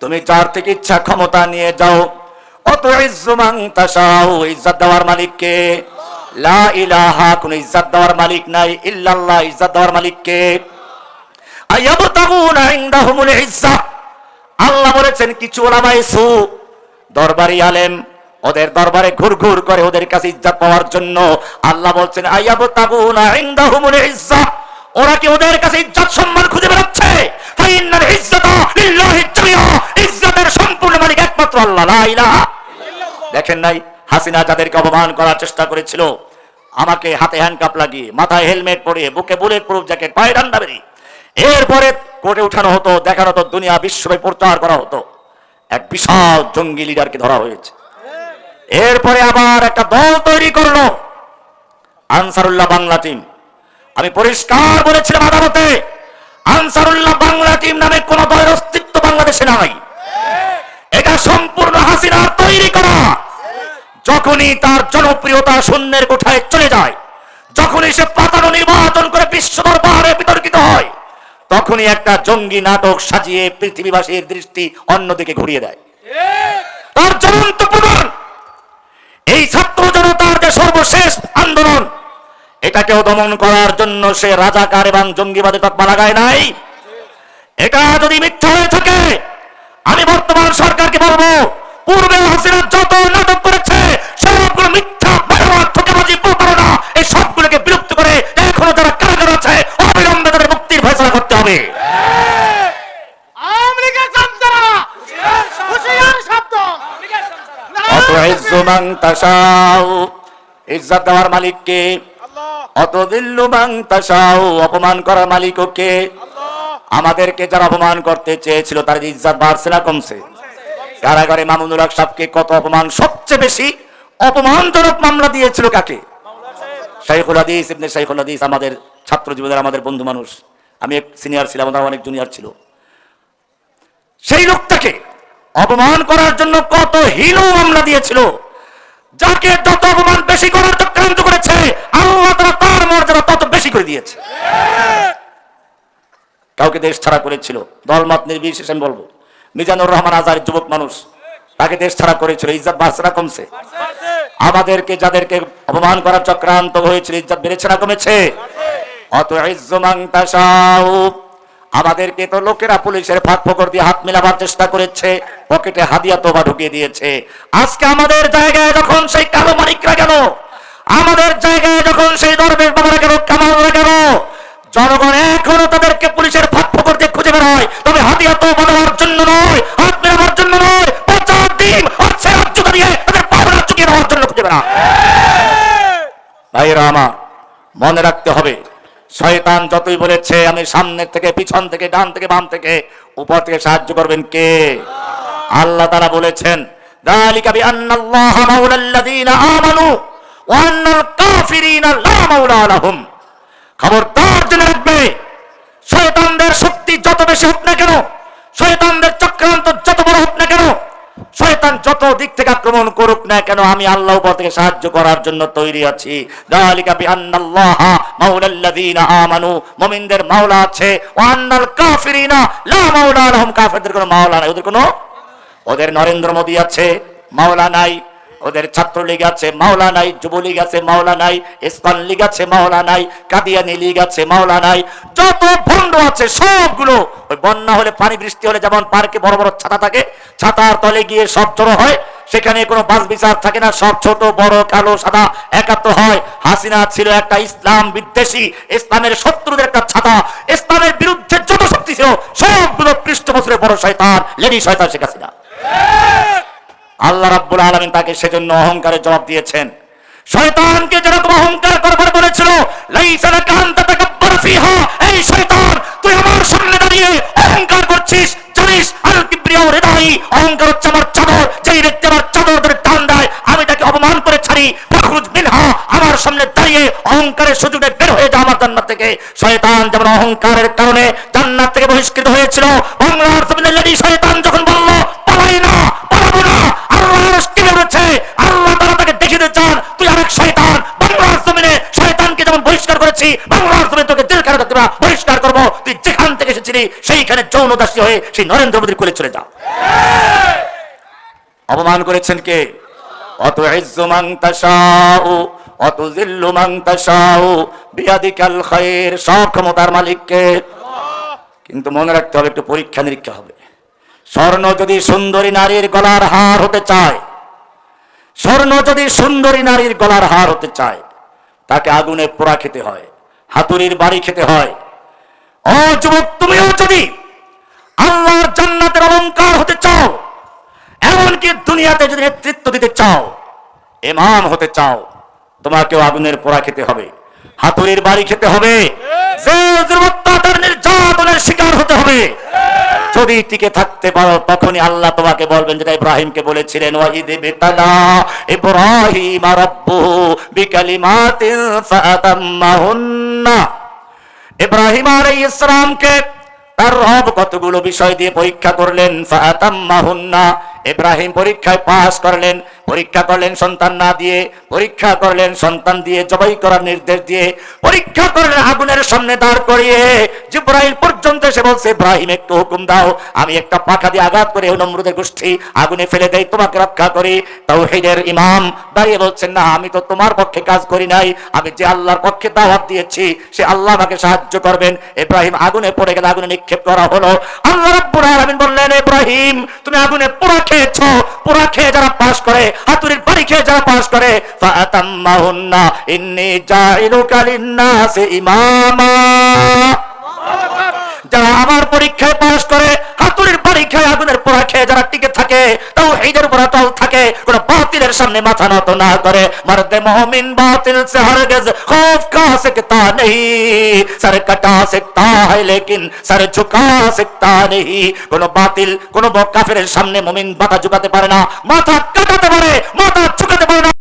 তুমি যার থেকে ইচ্ছা ক্ষমতা নিয়ে যাও অত ইজ্জুমান ইজ্জত দেওয়ার মালিক কে লা ইলাহা, কোন দেওয়ার মালিক নাই, ইল্লাল্লাহ, ইজ্জত দেওয়ার মালিক কে আয়াবতাগুনা ইনদাহুমুল ইজ্জা। আল্লাহ বলেছেন, কিছু ওলামায়ে সু দরবারি আলেম, ওদের দরবারে ঘুর ঘুর করে ওদের কাছে ইজ্জত পাওয়ার জন্য আল্লাহ বলছেন, আয়াবতাগুনা ইনদাহুমুল ইজ্জা। ওরা কি ওদের কাছে ইজ্জত সম্মান খুঁজে বেড়াচ্ছে? ইজ্জতের সম্পূর্ণ মালিক একমাত্র আল্লাহ দেখেন নাই, হাসিনা যাদেরকে অপমান করার চেষ্টা করেছিল, আমাকে হাতে হ্যান্ডকাপ লাগিয়ে, মাথায় হেলমেট পরিয়ে, বুকে বুলেট প্রুফ জ্যাকেট পায়ে ডান্ডা বেরি এরপরে কোর্টে উঠানো হতো, দেখানো হতো, দুনিয়া বিশ্বব্যাপী প্রচার করা হতো। এক বিশাল জঙ্গি লিডারকে ধরা হয়েছে। এরপরে আবার একটা দল তৈরি করল, আনসারুল্লাহ বাংলা টিম আমি পরিষ্কার বলেছিলাম আদালতে, আনসারুল্লাহ বাংলা টিম নামে কোন দলের অস্তিত্ব বাংলাদেশে নাই। এটা সম্পূর্ণ হাসিনার তৈরি করা। যখনই তার জনপ্রিয়তা শূন্যের কোঠায় চলে যায়, যখনই সে পাতানো নির্বাচন করে বিশ্ব দরবারে বিতর্কিত হয়, তখনই একটা জঙ্গি নাটক সাজিয়ে পৃথিবীবাসীর দৃষ্টি অন্যদিকে ঘুরিয়ে দেয়। তার জ্বলন্ত প্রমাণ, এই ছাত্র জনতার যে সর্বশেষ আন্দোলন এটাকেও দমন করার জন্য সে রাজাকার এবং জঙ্গিবাদী তৎপা লাগায় নাই। এটা যদি মিথ্যা হয়ে থাকে আমি বর্তমান সরকারকে বলব পূর্বে হাসিনা যত নাটক করেছে সবগুলো মিথ্যা ঠকেবাজি প্রতারণা এই সবগুলোকে বিলুপ্ত করে এখনও যারা কারাগার আছে অবিলম্বে তাদের মুক্তির ফয়সলা করতে হবে। ইজ্জত দেওয়ার মালিককে আল্লাহ অত দিল্লু অপমান করার মালিকও কে? আমাদেরকে যারা অপমান করতে চেয়েছিল তার ইজ্জত বাড়ছে না কমছে? কারাগারে মামুনুল হক সাহেবকে কত অপমান? সবচেয়ে বেশি অপমানজনক মামলা দিয়েছিল কাকে? শাইখুল হাদিস ইবনে শাইখুল হাদিস আমাদের ছাত্র জীবনের আমাদের বন্ধু মানুষ। আমি এক সিনিয়র ছিলাম আমার অনেক জুনিয়র ছিল। সেই লোকটাকে অপমান করার জন্য কত হিলো মামলা দিয়েছিল যাকে যত অপমান বেশি করার চক্রান্ত করেছে আল্লাহ তারা বেশি করে দিয়েছে। কাউকে দেশ ছাড়া করেছিল। দলমত নির্বিশেষে আমি বলব, মিজানুর রহমান আজার যুবক মানুষ, তাকে দেশ ছাড়া করেছিল, ইজ্জত বাড়ছে কমছে? আমাদেরকে, যাদেরকে অপমান করার চক্রান্ত হয়েছিল, ইজ্জত বেড়েছে না কমেছে? অত আমাদেরকে তো লোকেরা পুলিশের ফাঁক ফকর দিয়ে হাত মেলাবার চেষ্টা করেছে, পকেটে হাদিয়া তোবা ঢুকিয়ে দিয়েছে। আজকে আমাদের জায়গায় যখন সেই কালো মালিকরা গেল, আমাদের জায়গায় যখন সেই গেল জনগণ এখনও তাদেরকে পুলিশের ফাঁক ফকর দিয়ে খুঁজে বেড়ায়। তবে হাতিয়া তো বানাবার জন্য নয়, হাত মেলাবার জন্য নয় সেরার জুতা দিয়ে তাদের চুকিয়ে জন্য খুঁজে ভাইরা আমার, মনে রাখতে হবে, শয়তান যতই বলেছে, আমি সামনে থেকে, পিছন থেকে, ডান থেকে, বাম থেকে, উপর থেকে সাহায্য করবেন কে? আল্লাহ তারা বলেছেন খবরদার জেনে রাখবে। শয়তানদের শক্তি যত বেশি হোক না কেন, শয়তানদের চক্রান্ত যত বড় হোক না কেন, শয়তান যত দিক থেকে আক্রমণ করুক না কেন, আমি আল্লাহ উপর থেকে সাহায্য করার জন্য তৈরি আছি। দালিকা বিআন্নাল্লাহ মাওলাল্লাযীনা আমানু, মুমিনদের মাওলা আছে। ওয়া আন্নাল কাফিরিনা, লা মাওলা লাহুম কাফিরদের কোনো মাওলা নাই, ওদের কোনো ওদের নরেন্দ্র মোদী আছে, মাওলা নাই। ওদের ছাত্রলীগ আছে মাওলা নাই যুবলীগ আছে মাওলা নাই ইস্পান লীগ আছে মাওলা নাই কাদিয়ানি লীগ আছে মাওলা নাই যত ভণ্ড আছে সবগুলো, ওই বন্যা হলে পানি বৃষ্টি হলে যেমন পার্কে বড় বড় ছাতা থাকে, ছাতার তলে গিয়ে সব জড়ো হয়, সেখানে কোনো বাস বিচার থাকে না, সব ছোট, বড়, কালো, সাদা, একাত্ম হয়। হাসিনা ছিল একটা ইসলাম বিদ্বেষী, ইসলামের শত্রুদের একটা ছাতা, ইসলামের বিরুদ্ধে যত শক্তি ছিল, সবগুলো পৃষ্ঠপোষণের বড় শয়তান, লেডি শয়তান শেখ হাসিনা। আল্লাহ রাব্বুল আলামিন তাকে সেজন্য অহংকারের জবাব দিয়েছেন। শয়তানকে যেরকম অহংকার করবার বলেছিল এই শয়তান, তুই আমার সামনে দাঁড়িয়ে অহংকার করছিস, জানিস, আল কিবরিয়া হৃদয় অহংকার হচ্ছে আমার চাদর, যেই ব্যক্তি আমার চাদর ধরে টান দেয়, আমি তাকে অপমান করে ছাড়ি, ফাখরুজ মিনহা, আমার সামনে দাঁড়িয়ে অহংকারের সুযোগে বের হয়ে যা আমার জান্নাত থেকে। শয়তান যেমন অহংকারের কারণে জান্নাত থেকে বহিষ্কৃত হয়েছিল, বাংলার জমিনের লেডি শয়তান যখন বলল আরেক শয়তান। জমিনে শয়তানকে যেমন বহিষ্কার করেছি জমিনে তোকে? পরিষ্কার করব। তুই যেখান থেকে এসেছিলি, সেইখানে হয়ে সেই নরেন্দ্র মোদীর কোলে চলে অপমান করেছেন কে? অত অত জিল্লু মান তাশাউ, বিয়াদিকাল খায়র সব ক্ষমতার মালিককে। কিন্তু মনে রাখতে হবে, একটু পরীক্ষা নিরীক্ষা হবে। স্বর্ণ যদি সুন্দরী নারীর গলার হার হতে চায় স্বর্ণ যদি সুন্দরী নারীর গলার হার হতে চায় তাকে আগুনে পোড়া খেতে হয় হাতুড়ির বাড়ি খেতে হয়। ও যুবক তুমিও যদি আল্লাহর জান্নাতের অলংকার হতে চাও এমনকি দুনিয়াতে যদি নেতৃত্ব দিতে চাও ইমাম হতে চাও তোমাকেও আগুনের পোড়া খেতে হবে হাতুড়ির বাড়ি খেতে হবে। নির্যাতনের শিকার হতে হবে। যদি টিকে থাকতে পারো, তখনই আল্লাহ তোমাকে বলবেন, যেটা ইব্রাহিমকে বলেছিলেন ওয়াহিদে বেতালা ইব্রাহিম রাব্বুহু বিকালিমাতিন ফাতাম্মাহুন্না। ইব্রাহিম আলাইহিস সালামকে তার রব কতগুলো বিষয় দিয়ে পরীক্ষা করলেন, ফাতাম্মাহুন্না। ইব্রাহিম পরীক্ষায় পাস করলেন পরীক্ষা করলেন সন্তান না দিয়ে, পরীক্ষা করলেন সন্তান দিয়ে, জবাই করার নির্দেশ দিয়ে, পরীক্ষা করলেন আগুনের সামনে দাঁড় করিয়ে, জিব্রাইল পর্যন্ত এসে বলছে, ইব্রাহিম, একটু হুকুম দাও, আমি একটা পাখা দিয়ে আঘাত করে নমরুদের গোষ্ঠী আগুনে ফেলে দেই, তোমাকে রক্ষা করি। তাওহীদের ইমাম দাঁড়িয়ে বলছেন, না, আমি তো তোমার পক্ষে কাজ করি নাই, আমি যে আল্লাহর পক্ষে দাওয়াত দিয়েছি, সে আল্লাহ আমাকে সাহায্য করবেন। ইব্রাহিম আগুনে পড়ে গেলে, আগুনে নিক্ষেপ করা হলো। আল্লাহ রাব্বুল আলামিন বললেন, ইব্রাহিম, তুমি আগুনে পোড়া খেয়েছো, পোড়া খেয়ে যারা পাশ করে হাতুড়ির পরীক্ষায় যারা পাস করে ইমামা। যারা আমার পরীক্ষায় পাস করে পরীক্ষায় আগুনের পোড়া খেয়ে যারা টিকে থাকে তাও এইদের উপর অটল থাকে, কোন বাতিলের সামনে মাথা নত না করে। মারতে মহমিন বাতিল সে হরগেজ, খৌফ কা সকতা নেই। সর কটা সকতা হ্যায় লেকিন সর ঝুকা সকতা নেই। কোন বাতিল, কোন বকাফের সামনে মমিন মাথা ঝুকাতে পারে না, মাথা কাটাতে পারে, মাথা ঝুকাতে পারে না।